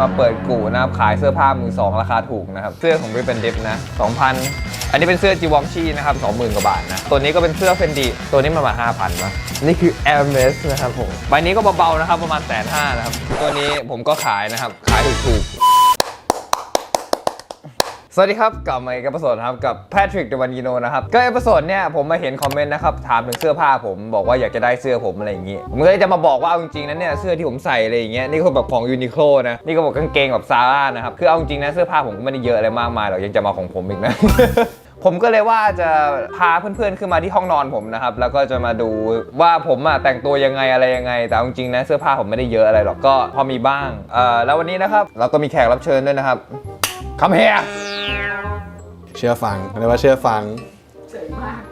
มาเปิดกู่นะครับขายเสื้อผ้ามือสองราคาถูกนะครับ เสื้อของริปเป็นดิฟนะ 2,000 อันนี้เป็นเสื้อจีวองชีนะครับ 20,000 กว่าบาทนะ ตัวนี้ก็เป็นเสื้อเฟนดีตัวนี้มันมา5,000นะนี่คือ Hermes นะครับผมใบนี้ก็เบาๆนะครับประมาณแสนห้านะครับ ตัวนี้ผมก็ขายนะครับขายถูกๆ สวัสดีครับกลับมาอีกเอพิโซดนะครับกับแพทริกเดวันกิโนนะครับก็เอพิโซดเนี่ยผมมาเห็นคอมเมนต์นะครับถามถึงเสื้อผ้าผมบอกว่าอยากจะได้เสื้อผมอะไรอย่างงี้ ผมก็เลยจะมาบอกว่าเอาจริงๆนะเนี่ยเสื้อที่ผมใส่อะไรอย่างเงี้ยนี่ก็แบบของยูนิโคลนะนี่ก็บอกกางเกงแบบซาร่านะครับคือเอาจริงๆนะเสื้อผ้าผมก็ไม่ได้เยอะอะไรมากมายหรอกยังจะมาของผมอีกนะผมก็เลยว่าจะพาเพื่อนๆ ขึ้นมาที่ห้องนอนผมนะครับ แล้วก็จะมาดูว่าผมอะแต่งตัวยังไงอะไรยังไง แต่เอาจริงๆนะเสื้อผ้าผมไม่ได้เยอะอะไรหรอกก็พอมีบ้างเออแล้ววันนี้นะครับเราก็มีแขกรับเชิญด้วยนะครับคำเฮีย เชื่อฟังเรียกว่าเชื่อฟัง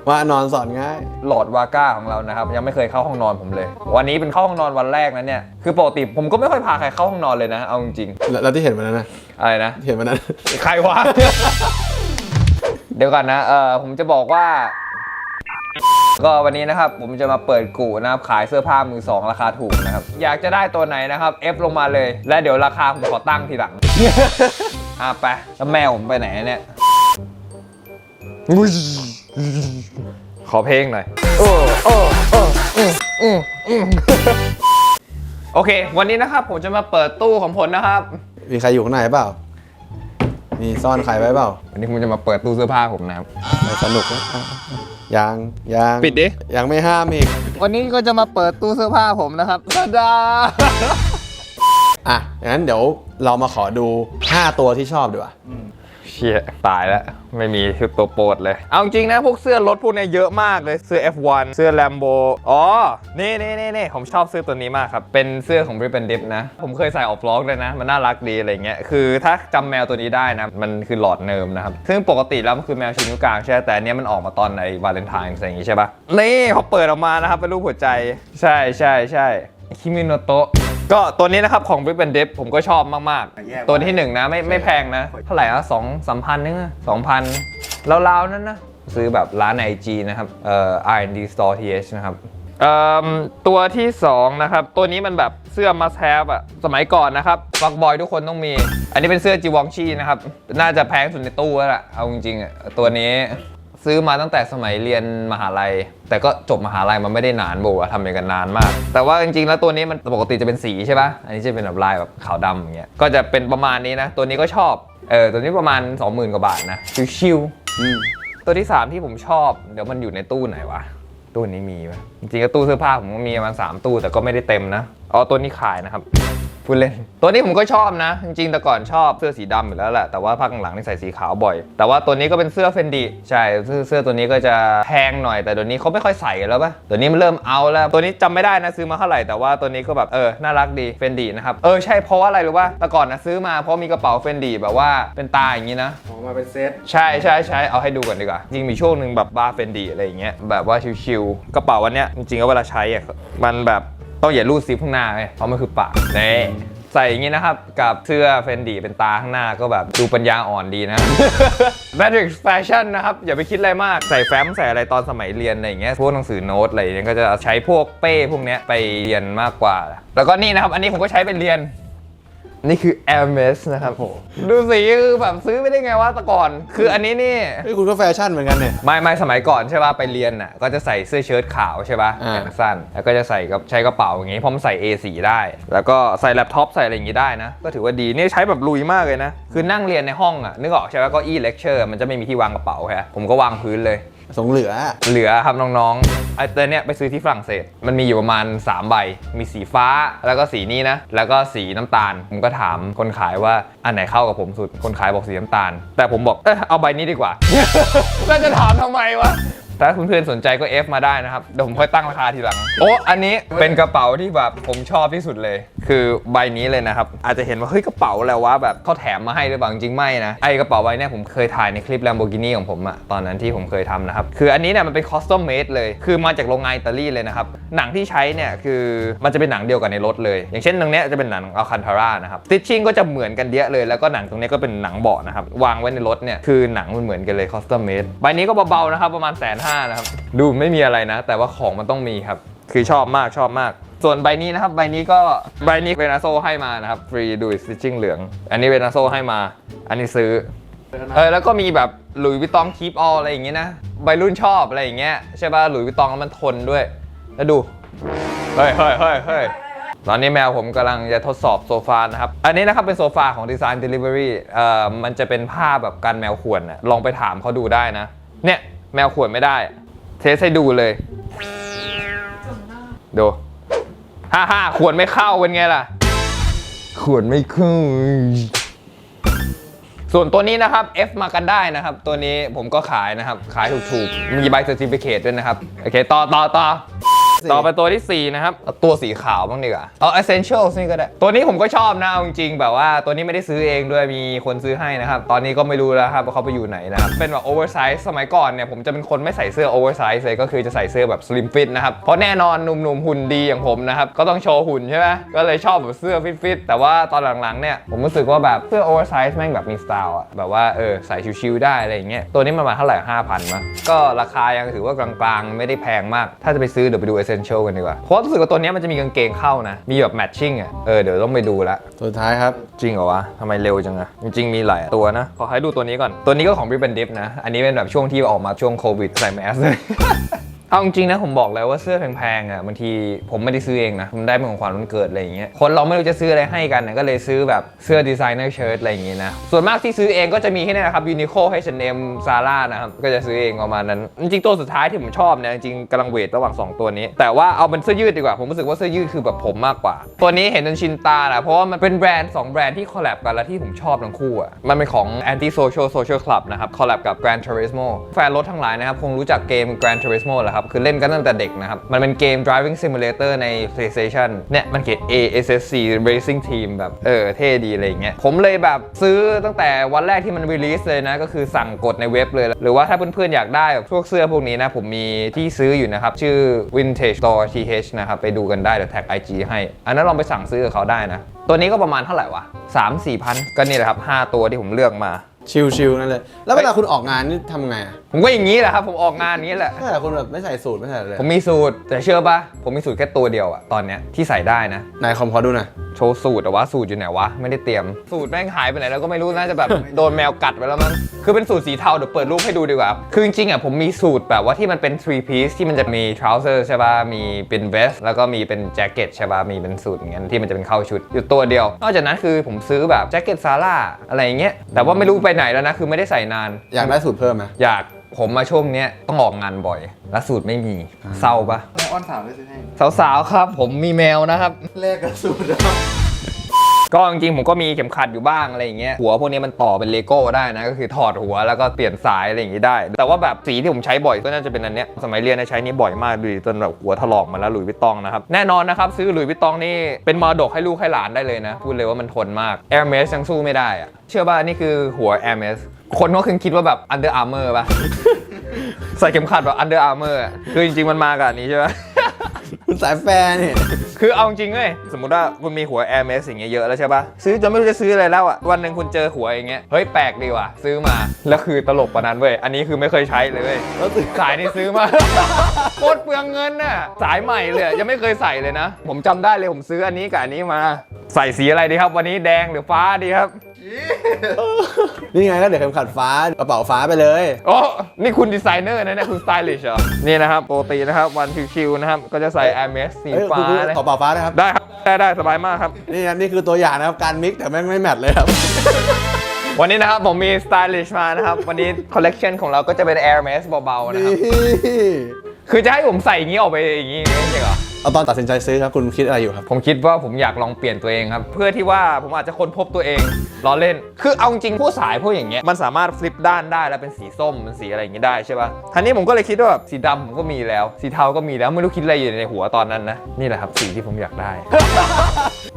ว่านอนสอนง่าย หลอดวาก้าของเรานะครับ ยังไม่เคยเข้าห้องนอนผมเลย วันนี้เป็นเข้าห้องนอนวันแรกนะเนี่ยคือปกติผมก็ไม่ค่อยพาใครเข้าห้องนอนเลยนะเอาจริงแล้วแล้วที่เห็นวันนั้นนะๆอะไรนะที่เห็นวันนั้นใครวะเดี๋ยวก่อนนะเออผมจะบอกว่า ก็วันนี้นะครับ ผมจะมาเปิดกู่นะครับขายเสื้อผ้ามือสองราคาถูกนะครับ อยากจะได้ตัวไหนนะครับเอฟลงมาเลย และเดี๋ยวราคาผมขอตั้งทีหลังอะไปแล้วแมวผมไปไหนเนี่ยอุ๊ย ขอเพลงหน่อยโอ้โอ้โอ้อืมอืมอืมโอเค วันนี้นะครับผมจะมาเปิดตู้ของผมนะครับ มีใครอยู่ข้างในเปล่า มีซ่อนใครไว้เปล่าวันนี้ผมจะมาเปิดตู้เสื้อผ้าผมนะครับสนุกนะอะยังยังปิดดิ ยังไม่ห้ามอีก วันนี้ก็จะมาเปิดตู้เสื้อผ้าผมนะครับตาดา อะงั้นเดี๋ยวเรามาขอดู 5 ตัวที่ชอบดีกว่าเชี่ยตายแล้ว ไม่มีตัวโปรดเลย เอาจริงนะ พวกเสื้อรถพวกเนี้ยเยอะมากเลยเสื้อ F1 เสื้อ Lambo อ๋อ นี่นี่นี่นี่ผมชอบเสื้อตัวนี้มากครับ เป็นเสื้อของ Rip and Dip นะ ผมเคยใส่ออกบล็อกเลยนะ มันน่ารักดีอะไรเงี้ยคือถ้าจำแมวตัวนี้ได้นะ มันคือหลอดเนิมนะครับ ซึ่งปกติแล้วมันคือแมวชิ้นนิ้วกลางใช่แต่เนี้ยมันออกมาตอนในวาเลนไทน์อะไรอย่างงี้ใช่ปะนี่พอเปิดออกมานะครับเป็นรูปหัวใจ ใช่ใช่ใช่คิมิโนโตะ ก็ตัวนี้นะครับของ Rip and Dip ผมก็ชอบมากๆ ตัวที่หนึ่งนะไม่ไม่แพงนะ เท่าไหร่อะสองสามพันนึงอะสองพันราวๆ นั่นนะ ซื้อแบบร้านไอจีนะครับเอ่อ R&D Store TH นะครับเอ่อตัวที่2นะครับตัวนี้มันแบบเสื้อ must have อะสมัยก่อนนะครับฟักบอยทุกคนต้องมี อันนี้เป็นเสื้อจีวองชีนะครับ น่าจะแพงสุดในตู้แล้วล่ะเอาจริงๆอะตัวนี้ ซื้อมาตั้งแต่สมัยเรียนมหาลัย แต่ก็จบมหาลัยมันไม่ได้นานโบอะทำอย่างกันนานมาก แต่ว่าจริงๆแล้วตัวนี้มันปกติจะเป็นสีใช่ปะอันนี้จะเป็นแบบลายแบบขาวดำอย่างเงี้ยก็จะเป็นประมาณนี้นะ ตัวนี้ก็ชอบเออตัวนี้ประมาณ 20,000กว่าบาทนะชิวๆตัวที่ 3 ที่ผมชอบ เดี๋ยวมันอยู่ในตู้ไหนวะตู้นี้มีไหมจริงๆก็ตู้เสื้อผ้าผมก็มีประมาณ3ตู้แต่ก็ไม่ได้เต็มนะอ๋อตัวนี้ขายนะครับ พูดเล่น ตัวนี้ผมก็ชอบนะ จริงๆ แต่ก่อนชอบเสื้อสีดำอยู่แล้วแหละ แต่ว่าพักหลังๆนี่ใส่สีขาวบ่อย แต่ว่าตัวนี้ก็เป็นเสื้อเฟนดีใช่เสื้อเสื้อตัวนี้ก็จะแพงหน่อยแต่เดี๋ยวนี้เขาไม่ค่อยใส่กันแล้วปะตัวนี้มันเริ่มเอาแล้ว ตัวนี้จำไม่ได้นะซื้อมาเท่าไหร่แต่ว่าตัวนี้ก็แบบเออน่ารักดีเฟนดีนะครับเออใช่เพราะว่าอะไรรู้ป่ะแต่ก่อนนะซื้อมาเพราะมีกระเป๋าเฟนดีแบบว่าเป็นตาอย่างนี้นะออกมาเป็นเซตใช่ใช่ใช่เอาให้ดูก่อนดีกว่าจริงมีช่วงหนึ่งแบบบ้าเฟนดีอะไรอย่างเงี้ยแบบว่าชิวๆกระเป๋าวันเนี้ยจริงๆก็เวลาใช้อะมันแบบ ต้องอย่ารูดซิปข้างหน้าเลยเพราะมันคือปากนี่ใส่อย่างนี้นะครับ กับเสื้อเฟนดีเป็นตาข้างหน้าก็แบบดูปัญญาอ่อนดีนะ Matrix Fashion นะครับ อย่าไปคิดอะไรมาก ใส่แฟ้มใส่อะไรตอนสมัยเรียนอะไรอย่างเงี้ยพวกหนังสือโน้ตอะไรอย่างเงี้ยก็จะใช้พวกเป้พวกเนี้ยไปเรียนมากกว่า แล้วก็นี่นะครับ อันนี้ผมก็ใช้ไปเรียน นี่คือ Hermes นะครับโหดูสีคือแบบซื้อไม่ได้ไงวะแต่ก่อน คืออันนี้นี่เฮ้ยคุณก็แฟชั่นเหมือนกันเนี่ย ไม่ไม่สมัยก่อนใช่ป่ะไปเรียนน่ะก็จะใส่เสื้อเชิ้ตขาวใช่ป่ะอ่าแขนสั้น แล้วก็จะใส่กับใช้กระเป๋าอย่างงี้เพราะมันใส่ A4 ได้ แล้วก็ใส่แล็ปท็อปใส่อะไรอย่างงี้ได้นะ ก็ถือว่าดีนี่ใช้แบบลุยมากเลยนะ คือนั่งเรียนในห้องอะนึกออกใช่ป่ะเก็อี้เลคเชอร์มันจะไม่มีที่วางกระเป๋าฮะผมก็วางพื้นเลย สงเหลือ เหลือครับน้องๆไอ้ตัวเนี้ยไปซื้อที่ฝรั่งเศส มันมีอยู่ประมาณ 3 ใบ มีสีฟ้าแล้วก็สีนี้นะ แล้วก็สีน้ำตาล ผมก็ถามคนขายว่าอันไหนเข้ากับผมสุด คนขายบอกสีน้ำตาล แต่ผมบอก เออเอาใบนี้ดีกว่า แล้วจะถามทำไมวะ ถ้าเพื่อนๆสนใจก็ F มาได้นะครับ เดี๋ยวผมค่อยตั้งราคาทีหลัง โอ้ อันนี้เป็นกระเป๋าที่แบบผมชอบที่สุดเลยคือใบนี้เลยนะครับ อาจจะเห็นว่าเฮ้ยกระเป๋าแล้ววะแบบเขาแถมมาให้หรือเปล่าจริงไม่นะไอกระเป๋าใบนี้ผมเคยถ่ายในคลิป Lamborghini ของผมอะตอนนั้นที่ผมเคยทำนะครับ คืออันนี้เนี่ยมันเป็น custom made เลย คือมาจากโรงงานอิตาลีเลยนะครับ หนังที่ใช้เนี่ยคือมันจะเป็นหนังเดียวกันในรถเลย อย่างเช่นตรงนี้จะเป็นหนังอัลคันทาร่านะครับ stitching ก็จะเหมือนกันเยอะเลย แล้วก็หนังตรงนี้ก็เป็นหนังเบาะนะครับ วางไว้ในรถเนี่ยคือหนังมันเหมือนกันเลย custom made ใบนี้ก็เบาๆนะครับประมาณแสนห้านะครับ ดูไม่มีอะไรนะ แต่ว่าของมันต้องมีครับ คือชอบมากชอบมาก ส่วนใบนี้นะครับ ใบนี้ก็ใบนี้เวนาโซให้มานะครับฟรีดูสติชิ่งเหลือง อันนี้เวนาโซให้มา อันนี้ซื้อเออแล้วก็มีแบบหลุยส์วิตตองคีปอออะไรอย่างงี้นะใบรุ่นชอบอะไรอย่างเงี้ยใช่ป่ะหลุยส์วิตตองแล้วมันทนด้วย แล้วดู เฮ้ยเฮ้ยเฮ้ยเฮ้ยตอนนี้แมวผมกำลังจะทดสอบโซฟานะครับ อันนี้นะครับเป็นโซฟาของ Design Delivery เอ่อมันจะเป็นผ้าแบบกันแมวข่วนน่ะลองไปถามเขาดูได้นะ เนี่ยแมวข่วนไม่ได้ เทสให้ดูเลย ดู ฮ่าฮ่าขวนไม่เข้าเป็นไงล่ะ ขวนไม่เข้าส่วนตัวนี้นะครับ F มากันได้นะครับ ตัวนี้ผมก็ขายนะครับ ขายถูกๆ มีใบเซอร์ติฟิเคตด้วยนะครับ โอเค ต่อต่อต่อ ต่อไปตัวที่ 4 นะครับเอาตัวสีขาวบ้างดีกว่าเอา Essentials นี่ก็ได้ ตัวนี้ผมก็ชอบนะเอาจริงๆแบบว่าตัวนี้ไม่ได้ซื้อเองด้วยมีคนซื้อให้นะครับ ตอนนี้ก็ไม่รู้แล้วครับว่าเขาไปอยู่ไหนนะครับ เป็นแบบ oversize สมัยก่อนเนี่ยผมจะเป็นคนไม่ใส่เสื้อ oversize เลยก็คือจะใส่เสื้อแบบ slim fit นะครับ เพราะแน่นอนหนุ่มๆหุ่นดีอย่างผมนะครับ ก็ต้องโชว์หุ่นใช่ไหมก็เลยชอบแบบเสื้อฟิตๆแต่ว่าตอนหลังๆเนี่ยผมรู้สึกว่าแบบเสื้อ oversize แม่งแบบมีสไตล์อะแบบว่าเออใส่ชิวๆได้อะไรอย่างเงี้ยตัวนี้มันมาเท่าไหร่5,000มั้งก็ราคายังถือว่ากลางๆ ไม่ได้แพงมาก ถ้าจะไปซื้อเดี๋ยวไปดู essential กันดีกว่า เพราะรู้สึกว่าตัวเนี้ยมันจะมีกางเกงเข้านะ มีแบบ matching อะ เออเดี๋ยวต้องไปดูละสุดท้ายครับ จริงเหรอวะทำไมเร็วจังอะจริงๆมีหลายตัวนะ ขอให้ดูตัวนี้ก่อน ตัวนี้ก็ของ b r i b a n Dip นะ อันนี้เป็นแบบช่วงที่ออกมาช่วงโควิดใส่แมสเลย เอาจริงนะผมบอกเลยว่าเสื้อแพงๆอะบางทีผมไม่ได้ซื้อเองนะผมได้เป็นของขวัญวันเกิดอะไรอย่างเงี้ยคนเราไม่รู้จะซื้ออะไรให้กันนะก็เลยซื้อแบบเสื้อดีไซเนอร์เชิ้ตอะไรอย่างเงี้ยนะส่วนมากที่ซื้อเองก็จะมีแค่นี้นะครับ Uniqlo H&M Zara นะครับก็จะซื้อเองประมาณนั้นจริงตัวสุดท้ายที่ผมชอบเนี่ยจริงกำลังเวทระหว่างสองตัวนี้ แต่ว่าเอาเป็นเสื้อยืดดีกว่าผมรู้สึกว่าเสื้อยืดคือแบบผมมากกว่า ตัวนี้เห็นจนชินตานะเพราะว่ามันเป็นแบรนด์สองแบรนด์ที่คอลแลบกันแล้วที่ผมชอบทั้งคู่อะมันเป็นของ Anti Social Social Club นะครับคอลแลบกับ Gran Turismo แฟนรถทั้งหลายนะครับคงรู้จักเกม Gran Turismo แหละครับ คือเล่นกันตั้งแต่เด็กนะครับ มันเป็นเกม driving simulator ใน PlayStation เนี่ย มันเขียน ASSC Racing Team แบบ เออ เท่ดีอะไรอย่างเงี้ย ผมเลยแบบซื้อตั้งแต่วันแรกที่มัน release เลยนะ ก็คือสั่งกดในเว็บเลย หรือว่าถ้าเพื่อนๆ อยากได้แบบพวกเสื้อพวกนี้นะ ผมมีที่ซื้ออยู่นะครับ ชื่อ Vintage Store TH นะครับ ไปดูกันได้เดี๋ยวแท็ก IG ให้ อันนั้นลองไปสั่งซื้อกับเขาได้นะ ตัวนี้ก็ประมาณเท่าไหร่วะ3 4พันก็นี่แหละครับ5ตัวที่ผมเลือกมา ชิลๆนั่นเลย แล้วเวลาคุณออกงานนี่ทำไงอะผมก็อย่างนี้แหละครับ ผมออกงานอย่างนี้แหละ ถ้าแต่คุณแบบไม่ใส่สูทไม่ใส่อะไรเลยผมมีสูตร แต่เชื่อปะผมมีสูตรแค่ตัวเดียวอะตอนเนี้ยที่ใส่ได้นะ นายคอมขอดูหน่อยโชว์สูตรแต่ว่าสูตรอยู่ไหนวะ ไม่ได้เตรียม สูตรแม่งหายไปไหนแล้วก็ไม่รู้น่าจะแบบ โดนแมวกัดไปแล้วมั้งคือเป็นสูตรสีเทาเดี๋ยวเปิดรูปให้ดูดีกว่า คือจริงๆอะผมมีสูตรแบบว่าที่มันเป็น three piece ที่มันจะมี trouser ใช่ป่ะมีเป็น vest แล้วก็มีเป็นแจ็คเก็ตใช่ป่ะมีเป็นสูตรอย่างเงี้ยที่มันจะเป็นเข้าชุด อยู่ตัวเดียว นอกจากนั้นคือผมซื้อแบบแจ็คเก็ตซาร่าอะไรอย่างเงี้ยแต่ว่าไม่รู้ไปไหนแล้วนะคือไม่ได้ใส่นาน อยากได้สูตรเพิ่มไหมอยาก ผมมาช่วงเนี้ยต้องออกงานบ่อย แล้วสูตรไม่มีเศร้าปะแม่อ้อนสาวได้ซื้อให้สาวๆครับ ผมมีแมวนะครับ แลกกับสูตรอะ ก็จริงๆผมก็มีเข็มขัดอยู่บ้างอะไรอย่างเงี้ยหัวพวกนี้มันต่อเป็นเลโก้ได้นะ ก็คือถอดหัวแล้วก็เปลี่ยนสายอะไรอย่างงี้ได้ แต่ว่าแบบสีที่ผมใช้บ่อยก็น่าจะเป็นอันเนี้ยสมัยเรียนใช้นี้บ่อยมากดูจนแบบหัวถลอกมาแล้วหลุยส์วิตตองนะครับแน่นอนนะครับซื้อหลุยส์วิตตองนี่เป็นมรดกให้ลูกให้หลานได้เลยนะพูดเลยว่ามันทนมาก Air m e s ยังสู้ไม่ได้อะเชื่อป่ะนี่คือหัว Air m e s คนก็คงคิดว่าแบบ Under Armour ป่ะใส่เข็มขัดแบบ Under Armour อะคือจริงๆมันมากับอันนี้ใช่ไหม สายแฟนนี่คือเอาจริงเลยสมมติว่าคุณมีหัว Air m a x อย่างเงี้ยเยอะแล้วใช่ปะซื้อจนไม่รู้จะซื้ออะไรแล้วอะวันหนึ่งคุณเจอหัวอย่างเงี้ยเฮ้ยแปลกดีว่ะซื้อมาแล้วคือตลกปะนั้นเว้ยอันนี้คือไม่เคยใช้เลยเว้ยแล้วซื้อขายนี่ซื้อมาโคตรเปลืองเงินน่ะสายใหม่เลยยังไม่เคยใส่เลยนะ ผมจำได้เลยผมซื้ออันนี้กับอันนี้มา ใส่สีอะไรดีครับ วันนี้แดงหรือฟ้าดีครับ นี่ไงก็เดี๋ยวเข็มขัดฟ้ากระเป๋าฟ้าไปเลย โอ้นี่คุณดีไซเนอร์นะเนี่ยคุณสไตลิชเหรอ นี่นะครับปกตินะครับ วันชิวๆนะครับ ก็จะใส่ Air Max สีเอ้ยฟ้าคุณคุณนะขอกระเป๋าฟ้านะครับ ได้ครับ ได้ได้สบายมากครับ นี่ครับนี่คือตัวอย่างนะครับ การมิกแต่แม่งไม่แมทเลยครับ วันนี้นะครับ ผมมี stylish มานะครับ วันนี้คอลเล t ชันของเราก็จะเป็น Air Max เบาๆนะคนี่รับคือจะให้ผมใส่อย่างนี้ออกไปอย่างนี้จริงเหรอเอาตอนตัดสินใจซื้อครับคุณคิดอะไรอยู่ครับ ผมคิดว่าผมอยากลองเปลี่ยนตัวเองครับ เพื่อที่ว่าผมอาจจะค้นพบตัวเองล้อเล่น คือเอาจริงๆพวกสายพวกอย่างเงี้ยมันสามารถฟลิปด้านได้แล้วเป็นสีส้มเป็นสีอะไรอย่างงี้ได้ใช่ป่ะทีนี้ผมก็เลยคิดว่าแบบสีดำผมก็มีแล้ว สีเทาก็มีแล้วไม่รู้คิดอะไรอยู่ในหัวตอนนั้นนะนี่แหละครับสีที่ผมอยากได้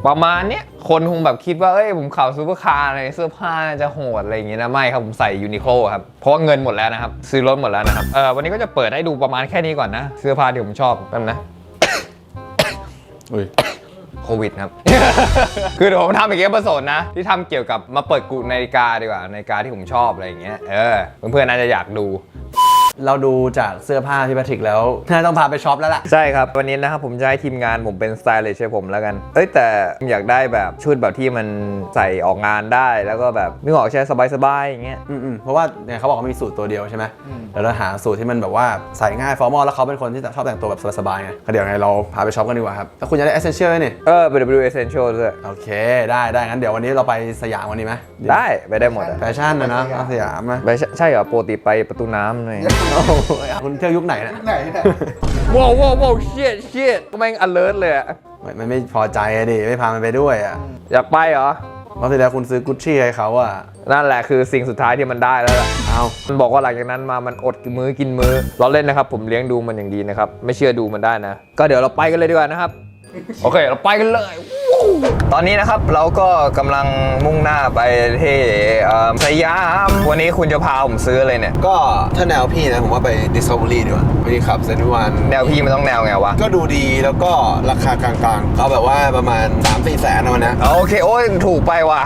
ประมาณเนี้ยคนคงแบบคิดว่าเอ้ยผมข่าวซูเปอร์คาร์อะไรเสื้อผ้าน่าจะโหดอะไรอย่างงี้นะไม่ครับผมใส่ยูนิโคลครับเพราะว่าเงินหมดแล้วนะครับซื้อรถหมดแล้วนะครับเออวันนี้ก็จะเปิดให้ดูประมาณแค่นี้ก่อนนะ เสื้อผ้าที่ผมชอบแป๊บนะ อุ้ย โควิดครับ คือเดี๋ยวผมทำอีกเอพิโซดนะ ที่ทำเกี่ยวกับมาเปิดกุนาฬิกาดีกว่านาฬิกาที่ผมชอบอะไรอย่างเงี้ยเออเพื่อนๆน่าจะอยากดู เราดูจากเสื้อผ้าพี่แพทริกแล้วน่าต้องพาไปช็อปแล้วล่ะ ใช่ครับ วันนี้นะครับผมจะให้ทีมงานผมเป็นสไตลิสต์ให้ผมแล้วกัน เอ้ยแต่ผมอยากได้แบบชุดแบบที่มันใส่ออกงานได้แล้วก็แบบนึกออกใช่สบายๆอย่างเงี้ย อืมๆเพราะว่าเนี่ยเขาบอกว่ามีสูตรตัวเดียวใช่ไหมเดี๋ยวเราหาสูตรที่มันแบบว่าใส่ง่ายฟอร์มอลแล้วเขาเป็นคนที่ชอบแต่งตัวแบบสบายๆไงก็เดี๋ยวไงเราพาไปช็อปกันดีกว่าครับแล้วคุณจะได้ essential ไหมนี่เออ W Essential ด้วยโอเค ได้ได้งั้นเดี๋ยววันนี้เราไปสยามวันนี้ไหมได้ไปได้หมดอะแฟชั่นนะเนอะเอาสยามไหมไปใช่ใช่เหรอปกติไปประตูน้ำเลยโอ้โหคุณเที่ยวยุคไหนเนะไหนไหนว้าวว้าวว้าวเชียดเชียดแม่ง alert เลยอะมันไม่พอใจอะดิไม่พามันไปด้วยอะอยากไปเหรอเพราะทีแล้วคุณซื้อกุชชี่ให้เขาอะนั่นแหละคือสิ่งสุดท้ายที่มันได้แล้วล่ะเอามันบอกว่าหลังจากนั้นมามันอดมื้อกินมื้อเราเล่นนะครับ ผมเลี้ยงดูมันอย่างดีนะครับ ไม่เชื่อดูมันได้นะ ก็เดี๋ยวเราไปกันเลยดีกว่านะครับ โอเค เราไปกันเลยวู้ตอนนี้นะครับเราก็กำลังมุ่งหน้าไปที่เอ่อสยาม วันนี้คุณจะพาผมซื้ออะไรเนี่ย ก็ถ้าแนวพี่นะผมว่าไป Discovery ดีกว่าวันนี้ขับเซนต์วันแนวพี่มันต้องแนวไงวะ ก็ดูดีแล้วก็ราคากลางๆเอาแบบว่าประมาณ 3-4แสนเอานะโอเค โอ้ยถูกไปว่ะ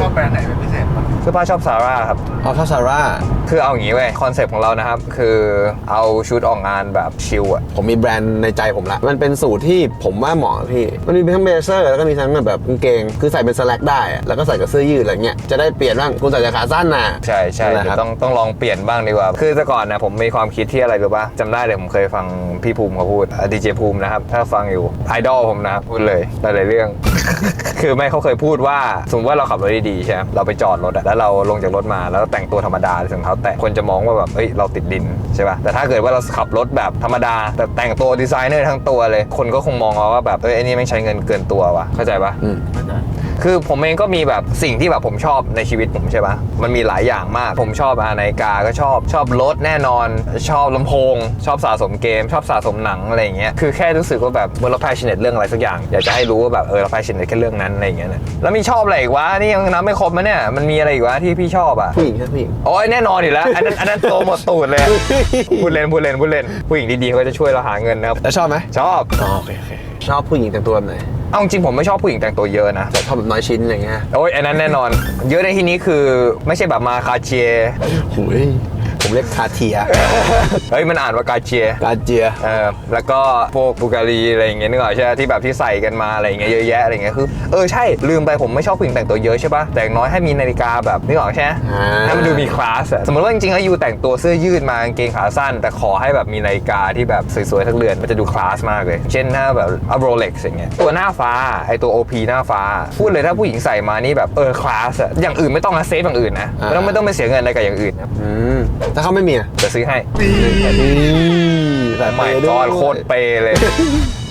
ชอบแบรนด์ไหนเป็นพิเศษปะเสื้อผ้าชอบซาร่าครับเอาถ้าซาร่า คือเอาอย่างนี้เว้ยคอนเซปต์ของเรานะครับ คือเอาชุดออกงานแบบชิลอะผมมีแบรนด์ในใจผมละ มันเป็นสูตรที่ผมว่าเหมาะกับพี่ มันมีทั้งเบเซอร์ แล้วก็มีทั้งแบบกางเกง คือใส่เป็นสแลกได้อะแล้วก็ใส่กับเสื้อยืดอะไรเงี้ย จะได้เปลี่ยนบ้างคุณใส่แต่ขาสั้นน่ะ ใช่ใช่นั่นแหละเดี๋คยรับวต้องต้องลองเปลี่ยนบ้างดีกว่า คือแต่ก่อนนะผมมีความคิดที่อะไรรู้ป่ะจำได้เลยผมเคยฟังพี่ภูมิเขาพูดดีเจภูมินะครับ ถ้าฟังอยู่ไอดอลผมนะครับพูดเลยหลายๆเรื่อง คือไม่เขาเคยพูดว่าสมมติว่าเราขับรถดีๆใช่ไหมเราไปจอดรถอะแล้วเราลงจากรถมาแล้วแต่งตัวธรรมดาใส่รองเท้าแต่คนจะมองว่าแบบเอ้ยเราติดดินใช่ป่ะแต่ถ้าเกิดว่าเราขับรถแบบธรรมดา แต่แต่งตัวดีไซเนอร์ทั้งตัวเลย คนก็คงมองเราว่าแบบเอ้ยไอ้นี่ไม่งใช้เงินเกินตัวว่ะเข้าใจปะอืม คือผมเองก็มีแบบสิ่งที่แบบผมชอบในชีวิตผมใช่ปะมันมีหลายอย่างมาก ผมชอบอานาฬิกาก็ชอบชอบรถแน่นอน ชอบลำโพง ชอบสะสมเกม ชอบสะสมหนังอะไรอย่างเงี้ยคือแค่รู้สึกว่าแบบเมื่อเรา passionate เรื่องอะไรสักอย่าง อยากจะให้รู้ว่าแบบเออเรา passionate แค่เรื่องนั้นอะไรอย่างเงี้ยนะแล้วมีชอบอะไรอีกวะนี่ยังนับไม่ครบมั้ยเนี่ยมันมีอะไรอีกวะที่พี่ชอบอะผู้หญิงใช่ผู้หญิงโอ้ยแน่นอนอยู่แล้วอันนั้นอันนั้นโตหมดตูดเลยพูดเล่นพูดเล่นพูดเล่นผู้หญิงดีๆเขาจะช่วยเราหาเงินนะครับแล้วชอบไหมชอบอ๋อโอเคโอเค ชอบผู้หญิงแต่งตัวแบบไหนเอาจริงๆผมไม่ชอบผู้หญิงแต่งตัวเยอะนะแต่ชอบแบบน้อยชิ้นอะไรเงี้ยโอ้ยอันนั้นแน่นอน เยอะในที่นี้คือไม่ใช่แบบมาคาเชียหุย ผมเรียกคาเทียเฮ้ยมันอ่านว่ากาเชียกาเจียเออแล้วก็พวกบูการีอะไรอย่างเงี้ยนึกออกใช่ไหมที่แบบที่ใส่กันมาอะไรอย่างเงี้ยเยอะแยะอะไรอย่างเงี้ยคือเออใช่ลืมไปผมไม่ชอบผู้หญิงแต่งตัวเยอะใช่ปะแต่อย่างน้อยให้มีนาฬิกาแบบนึกออกใช่ไหมอ่าให้มันดูมีคลาสอะสมมติว่าจริงๆแล้วยูแต่งตัวเสื้อยืดมากางเกงขาสั้น แต่ขอให้แบบมีนาฬิกาที่แบบสวยๆทั้งเรือนมันจะดูคลาสมากเลย เช่นถ้าแบบเอาโรเล็กซ์อย่างเงี้ยตัวหน้าฟ้าไอตัว OP หน้าฟ้า พูดเลยถ้าผู้หญิงใส่มานี่แบบเออคลาสอะอย่างอื่นไม่ต้องนะเซฟอย่างอื่นนะไม่ต้องไม่ต้องไปเสียเงินอะไรกับอย่างอื่นนะอืมถ้าเขาไม่มีอะจะซื้อให้แต่ไม่กอนโคตรเปย์เลย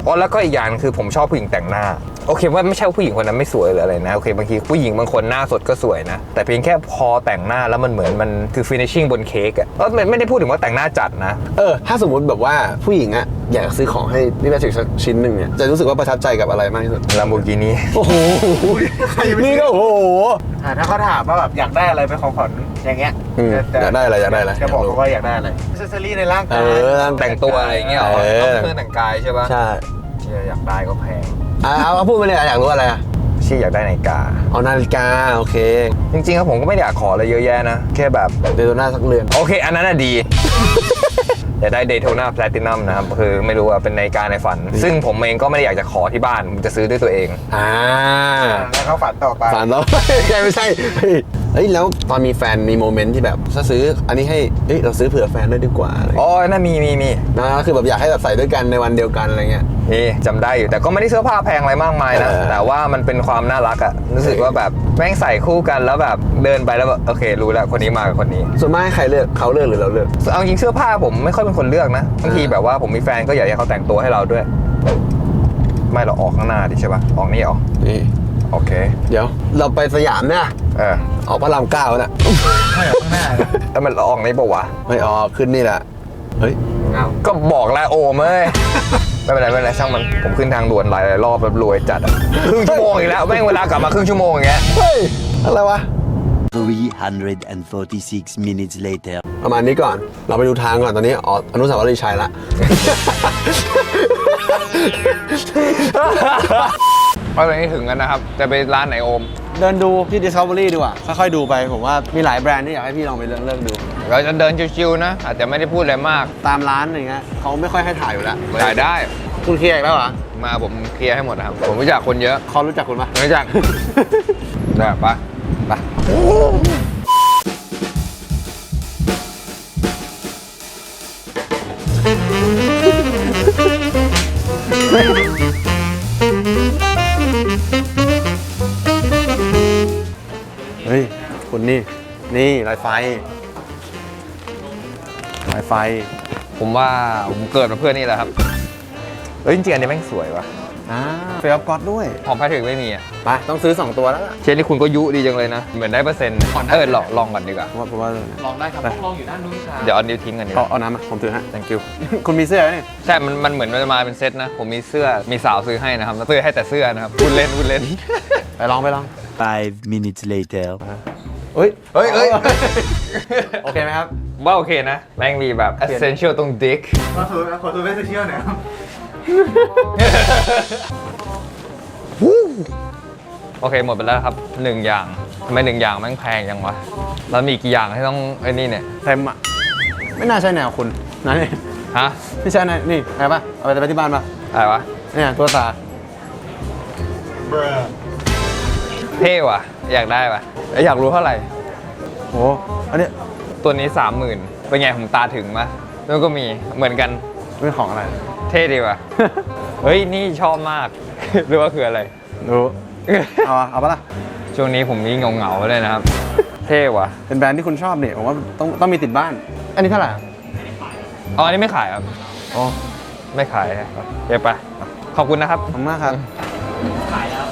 อ๋อแล้วก็อีกอย่างคือผมชอบผู้หญิงแต่งหน้า โอเคว่าไม่ใช่ว่าผู้หญิงคนนั้นไม่สวยหรืออะไรนะ โอเคบางทีผู้หญิงบางคนหน้าสดก็สวยนะ แต่เพียงแค่พอแต่งหน้าแล้วมันเหมือนมันคือ finishing บนเค้กอะเออไม่ไม่ได้พูดถึงว่าแต่งหน้าจัดนะ เออ ถ้าสมมติแบบว่าผู้หญิงอะอยากซื้อของให้พี่แพทริกสักชิ้นหนึ่งเนี่ยจะรู้สึกว่าประทับใจกับอะไรมากที่สุด Lamborghini โอ้โหนี่ก็โอ้โห อ่าถ้าเขาถามว่าแบบอยากได้อะไรเป็นของขวัญอย่างเงี้ยอืมจะอยากได้อะไรอยากได้อะไรจะบอกเขาว่าอยากได้อะไรอ c เซอรี่ในร่างเอกายอแต่งตัวอะไรอย่างเงี้ยเหรอเออ ต้องเครื่องแต่งกายใช่ปะใช่ เชี่ยอยากได้ก็แพง อะเอาเอาพูดไปเลยอยากรู้อะไรอะเชี่ยอยากได้นาฬิกา เอานาฬิกาโอเคจริงๆแล้วผมก็ไม่ได้อยากขออะไรเยอะแยะนะ แค่แบบ เดโตน่าสักเรือน โอเค อันนั้นน่ะดี อยากได้ Daytona Platinum นะครับ คือไม่รู้ว่าเป็นนาฬิกาในฝัน ซึ่งผมเองก็ไม่ได้อยากจะขอที่บ้านผมจะซื้อด้วยตัวเอง อ่าแล้วเขาฝันต่อไป ฝันแล้วใช่ไม่ใช่ เฮ้ยเฮ้ยแล้วตอนมีแฟนมีโมเมนต์ที่แบบถ้าซื้ออันนี้ให้เฮ้ยเราซื้อเผื่อแฟนด้วยดีกว่าอะไรอ๋อน่ามีมีมีนะคือแบบอยากให้แบบใส่ด้วยกันในวันเดียวกันอะไรเงี้ยนี่จำได้อยู่แต่ก็ไม่ได้เสื้อผ้าแพงอะไรมากมายนะเออแต่ว่ามันเป็นความน่ารักอะรู้สึกว่าแบบแม่งใส่คู่กันแล้วแบบเดินไปแล้วแบบโอเค รู้แล้วคนนี้มากับคนนี้ ส่วนมากให้ใครเลือกเขาเลือกหรือเราเลือกเอาจริงเสื้อผ้าผมไม่ค่อยเป็นคนเลือกนะบางทีแบบว่าผมมีแฟนก็อยากให้เขาแต่งตัวให้เราด้วย ไม่เราออกข้างหน้าดิใช่ปะออกนี่ออกนี่ โอเค เดี๋ยว เราไปสยามเนี่ยเออออกพระรามเก้าน่ะไม่เอาข้างหน้าเลยแล้วมันออกนี่ปะวะ ไม่ออกขึ้นนี่แหละเฮ้ยอ้าวก็บอกแล้วโอมเอ้ยไม่เป็นไรไม่เป็นไรช่างมันผมขึ้นทางด่วนหลายๆรอบแบบรวยจัดอะครึ่งชั่วโมงอีกแล้วแม่งเวลากลับมาครึ่งชั่วโมงอย่างเงี้ยเฮ้ยอะไรวะ346 minutes later. ประมาณนี้ก่อน เราไปดูทางก่อนตอนนี้อ๋ออนุสาวรีย์ชัยละ เพราะตอนนี้ถึงกันนะครับ จะไปร้านไหนโอม เดินดูที่ Discovery ดีกว่า ค่อยๆดูไป ผมว่ามีหลายแบรนด์ที่อยากให้พี่ลองไปเลือกเลือกดู เราจะเดินชิวๆนะ อาจจะไม่ได้พูดอะไรมาก ตามร้านอย่างเงี้ยเขาไม่ค่อยให้ถ่ายอยู่แล้วถ่ายได้ คุณเคลียร์อีกแล้วเหรอมาผมเคลียร์ให้หมดนะครับ ผมรู้จักคนเยอะเขารู้จักคุณปะไม่รู้จัก ได้ปะป คุณนี่ นี่ลายไฟลายไฟ ผมว่าผมเกิดมาเพื่อนี่แหละครับเอ้ยจริงๆอันนี้แม่งสวยว่ะอ่าเฟลก๊อตด้วยของแพทริกไม่มีอะไปต้องซื้อ 2 ตัวแล้วล่ะเช่นนี่คุณก็ยุดีจังเลยนะ เหมือนได้เปอร์เซ็นต์เออลองลองก่อนดีกว่าผมว่าผมว่าลองได้ครับต้องลองอยู่ด้านนู้นครับเดี๋ยวเอานิ้วทิ้งกันดีกเอาว่าเอาน้ำมาผมถือให้ thank you คุณมีเสื้อไหมนี่ใช่ มันมันเหมือนมันจะมาเป็นเซตนะ ผมมีเสื้อ มีสาวซื้อให้นะครับแล้วซื้อให้แต่เสื้อนะครับคุณเล่นคุณเล่น ไปลองไปลอง Five minutes later. เฮ้ย เฮ้ยเฮ้ยโอเคไหมครับ ว่าโอเคนะ แม่งมีแบบ essential ตรง dick ขอตัวขอตัวเวสเชียลหน่อยครับโอเค หมดไปแล้วครับหนึ่งอย่างทำไมหนึ่งอย่างแม่งแพงจังวะ แล้วมีกี่อย่างที่ต้องไอ้นี่เนี่ยเต็มอะไม่น่าใช่แนวคุณนะนี่ฮะไม่ใช่นะนี่ไงปะเอาไปไปที่บ้านปะอะไรวะเนี่ยตัวตา เท่ว่ะ อยากได้ว่ะเอ้ยอยากรู้เท่าไหร่ โอ้อันนี้ตัวนี้สามหมื่นเป็นไงผมตาถึงมะแล้วก็มีเหมือนกันเป็นของอะไร เท่ดีว่ะ เฮ้ย นี่ชอบมากหรือว่าคืออะไร รู้ เอาอะเอาปะล่ะ ช่วงนี้ผมนี่เหงาๆเลยนะครับ เท่ว่ะ เป็นแบรนด์ที่คุณชอบเนี่ยผมว่าต้องต้องมีติดบ้าน อันนี้เท่าไหร่อะอ๋ออันนี้ไม่ขายครับอ๋อไม่ขายครับเดี๋ยวไป ขอบคุณนะครับ ขอบคุณมากครับอะไ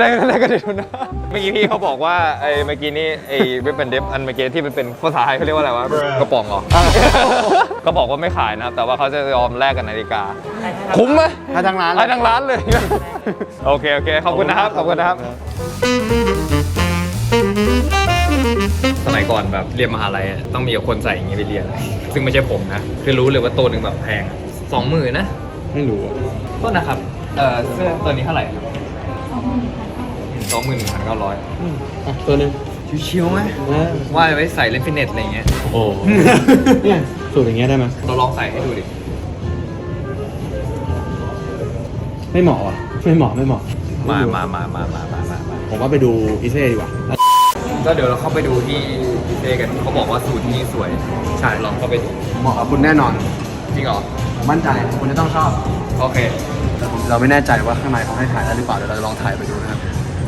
รอะไรกันดีทุนะเมื่อกี้พี่เขาบอกว่าไอ้เมื่อกี้นี่ไอ้เว็บเป็นเดฟอันเมื่อกี้ที่มันเป็นภาษาไทยเขาเรียกว่าอะไรวะกระป๋องเหรอก็บอกว่าไม่ขายนะครับแต่ว่าเขาจะยอมแลกกับนาฬิกา คุ้มไหมให้ทางร้านเลยให้ทางร้านเลย โอเคโอเคขอบคุณนะครับขอบคุณนะครับ สมัยก่อนแบบเรียนมหาลัยอะต้องมีคนใส่อย่างนี้ไปเรียน ซึ่งไม่ใช่ผมนะ คือรู้เลยว่าตัวหนึ่งแบบแพงสองหมื่นนะไม่รู้อะโทษนะครับเออเสื้อตัวนี้เท่าไหร่ครับ สองหมื่นหนึ่งพันเก้าร้อยอะตัวหนึงชิวๆไหมว่าไว้ใส่เล่นฟิตเนสอะไรอย่างเงี้ย โอ้เนี่ยสูตรอย่างเงี้ยได้ไหมเราลองใส่ให้ดูดิ ไม่เหมาะอะไม่เหมาะไม่เหมาะมามามามามามามามาผมว่าไปดูอีเซ่ดีกว่าก็เดี๋ยวเราเข้าไปดูที่พิเศษกันเขาบอกว่าสูตรนี้สวยใช่ลองเข้าไปดูเหมาะกับคุณแน่นอน จริงเหรอผมมั่นใจคุณจะต้องชอบ โอเคแต่ผมเราไม่แน่ใจว่าข้างในเขาให้ถ่ายได้หรือเปล่าเดี๋ยวเราจะลองถ่ายไปดูนะครับ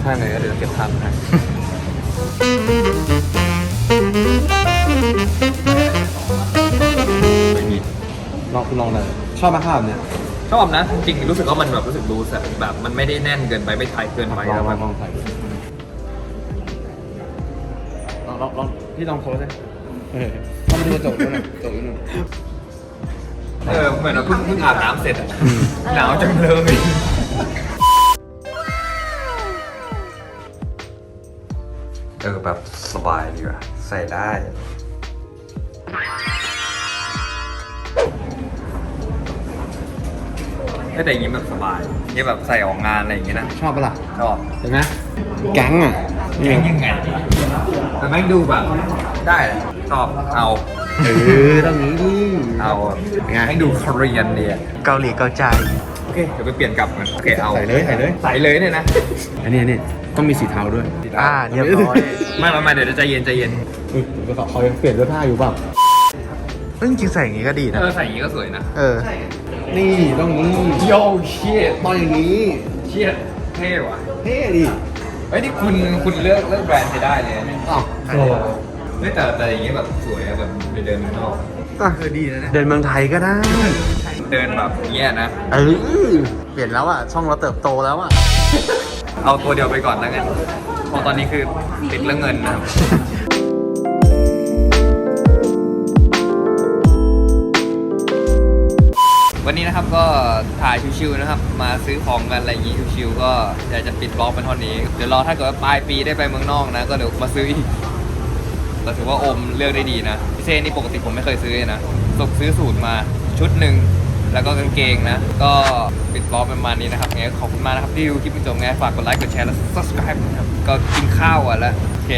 ถ้าไงก็เดี๋ยวเก็บภาพให้ไม่มีลองคุณลองเลยชอบมาภาพเนี่ยชอบนะจริงๆรู้สึกว่ามันแบบรู้สึกรู้สึกแบบมันไม่ได้แน่นเกินไปไม่ไทยเกินไปลองแล้วลมัอนงลองถ่ายดูลองลองลองพี่ลองโพสเลยเออต้องไปดูกระจกด้วยนะกระจกด้วยนะเออเหมือนเราเพิ่งเพิ่งอาบน้ำเสร็จอะหนาวจังเลย ใส่ได้แต่อย่างนี้แบบสบายนี่แบบใส่ออกงานอะไรอย่างงี้นะชอบปะล่ะชอบเห็นไหมแก๊งอะยังยังไงแต่แม่งดูแบบได้เลยชอบเอาเออต้องนี้ดิเอาเป็นไงให้ดูคเรียนดีอะ เกาหลีเกาใจโอเคเดี๋ยวไปเปลี่ยนกลับกันโอเคเอาใส่เลยใส่เลย ใส่เลยเนี่ยนะอันนี้อันนี้ต้องมีสีเทาด้วยอ่าเรียบร้อยไม่ไม่ไม่เดี๋ยวใจเย็นใจเย็นเออเขายังเปลี่ยนเสื้อผ้าอยู่เปล่าเอ้ยจริงๆใส่อย่างงี้ก็ดีนะ เออใส่อย่างนี้ก็สวยนะเออ นี่ต้องนี้โยเชียต้องอย่างนี้เชียเท่ว่ะเท่ดิเฮ้ยนี่คุณคุณเลือกเลือกแบรนด์ใช้ได้เลยนะเนี่ยอ้าวโอ้เฮ้ยแต่แต่อย่างนี้แบบสวยอะแบบไปเดินข้างนอกเออดีนะเนี่ยเดินเมืองไทยก็ได้ เดินแบบเงี้ยนะ เออเปลี่ยนแล้วอะ ช่องเราเติบโตแล้วอะ เอาตัวเดียวไปก่อนแล้วกันเพราะตอนนี้คือติดเรื่องเงินนะครับ วันนี้นะครับก็ถ่ายชิวๆนะครับ มาซื้อของกันอะไรอย่างงี้ชิวๆก็อยากจะปิดบล็อกเป็นเท่านี้ เดี๋ยวรอถ้าเกิดว่าปลายปีได้ไปเมืองนอกนะ ก็เดี๋ยวมาซื้ออีกแต่ถือว่าอมเลือกได้ดีนะพี่เซนี่ปกติผมไม่เคยซื้อเลยนะสกซื้อสูตรมาชุดหนึ่ง แล้วก็กางเกงนะ ก็ปิดบล็อกประมาณนี้นะครับงั้นขอบคุณมากนะครับที่ดูคลิปจนจบไงฝากกดไลค์กดแชร์และ subscribe นะครับ ก็กินข้าวอะแล้ว โอเค